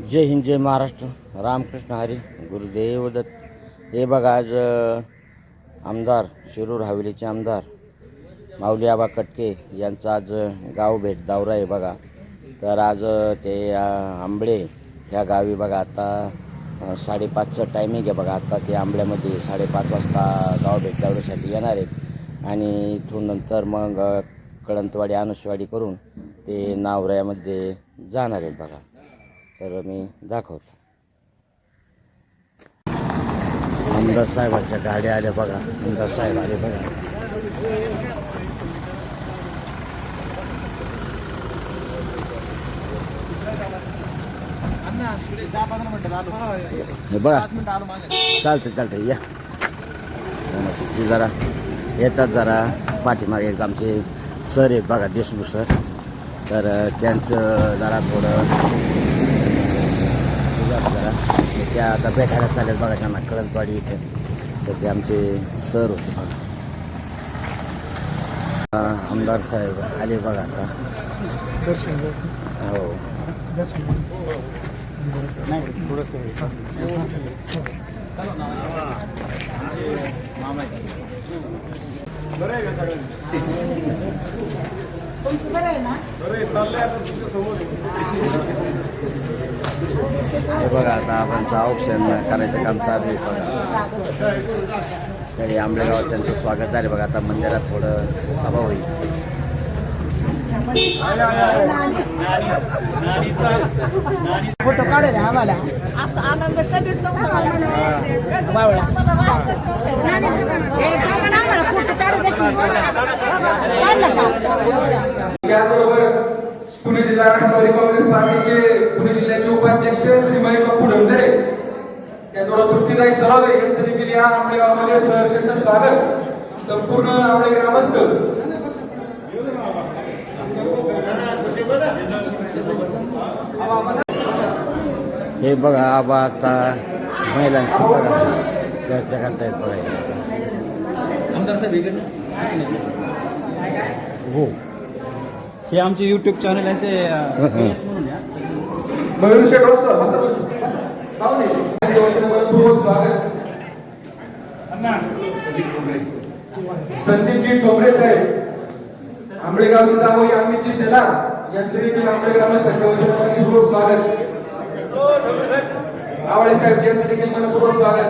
जय हिंद जय महाराष्ट्र. रामकृष्ण हरी गुरुदेव दत्त. हे बघा आज आमदार शिरूर हवेलीचे आमदार माऊली आबा कटके यांचा आज गाव भेट दौरा आहे बघा. तर आज ते आंबळे ह्या गावी बघा आता साडेपाचचं टायमिंग आहे बघा. आता ते आंबळ्यामध्ये साडेपाच वाजता गाव भेट दौऱ्यासाठी येणार आहेत. आणि इथून नंतर मग कळंतवाडी अनुसवाडी करून ते नावऱ्यामध्ये जाणार आहेत बघा. सर्व मी दाखवतो. आमदार साहेबांच्या गाड्या आल्या बघा. आमदार साहेब आले बघा. हे बघा. चालतं चालतं या. ती जरा. येतात जरा. पाठीमागे एक आमचे सर आहेत बघा देशमुख सर. तर त्यांचं जरा थोडं त्या आता भेटायला चालेल बघा त्यांना कळंतवाडी इथे. तर ते आमचे सर होते बघा. आमदार साहेब आले बघा आता. हो. हे बघा आता आपण ऑप्शन करायचं काम चालू आहे बघा. तरी आंबेगावात त्यांचं स्वागत झाले. बघा आता मंदिरात थोडं सभा होईल. फोटो काढू द्या आम्हाला. असा आनंद कधीच नव्हता फोटो काढू त्याचबरोबर पुणे जिल्हा राष्ट्रवादी काँग्रेस पार्टीचे पुणे जिल्ह्याचे उपाध्यक्ष श्री महेश बापू ढमदरे त्याचबरोबर तृप्तीताई सरावे यांचं देखील या गावामध्ये सहर्ष स्वागत. संपूर्ण आंबळे ग्रामस्थ. हे बघा आबा आता महिलांशी बघा. चर्चा बघा आमदार साहेब इकडे. हो. हे आमचे युट्यूब चॅनल यांचे. मयूर आणि वतीनं मनपूर्वक स्वागत. संदीपजी ठोंबरे साहेब. आंबळेगावची जावई आम्हीची सेना यांचे देखील आंबळे ग्रामस्थांच्या वतीनं मनपूर्वक स्वागत. आवळे साहेब यांचे देखील मनपूर्वक स्वागत.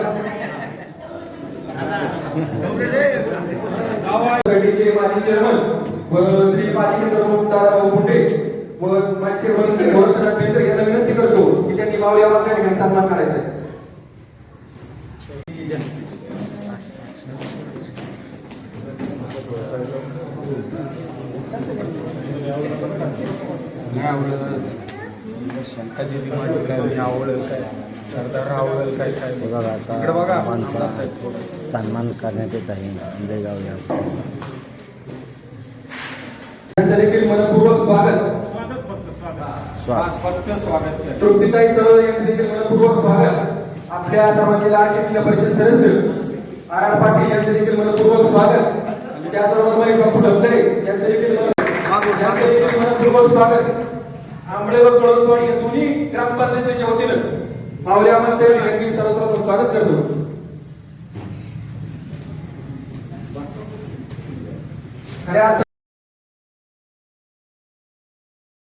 माजी चेअरमन. श्री पालिकेंद्र दादाभाऊ फुटे. व चेअरमन गोरक्षनाथ बेंद्र यांना विनंती करतो की त्यांनी मावळी ठिकाणी सन्मान करायचा आहे. शंकाची माझी काय मी आवडेल काय? सरदार आवडेल काय काय बघा आता बघा. सन्मान करण्यात येत आहे. आंबेगाव या त्यांचं देखील मनपूर्वक स्वागत स्वागत फक्त स्वागत केलं. तृप्तीताई सर यांचे देखील मनपूर्वक स्वागत. आपल्या समाजाचे लाडके जिल्हा परिषद सदस्य आर आर पाटील यांचे देखील मनपूर्वक स्वागत. त्याचबरोबर महेश बापू ढमदरे यांचे देखील मन- यांचे देखील मनपूर्वक स्वागत. आंबळे व कळंबवाडी या दोन्ही ग्रामपंचायतीच्या वतीनं सर्वप्रथम स्वागत करतो. खऱ्या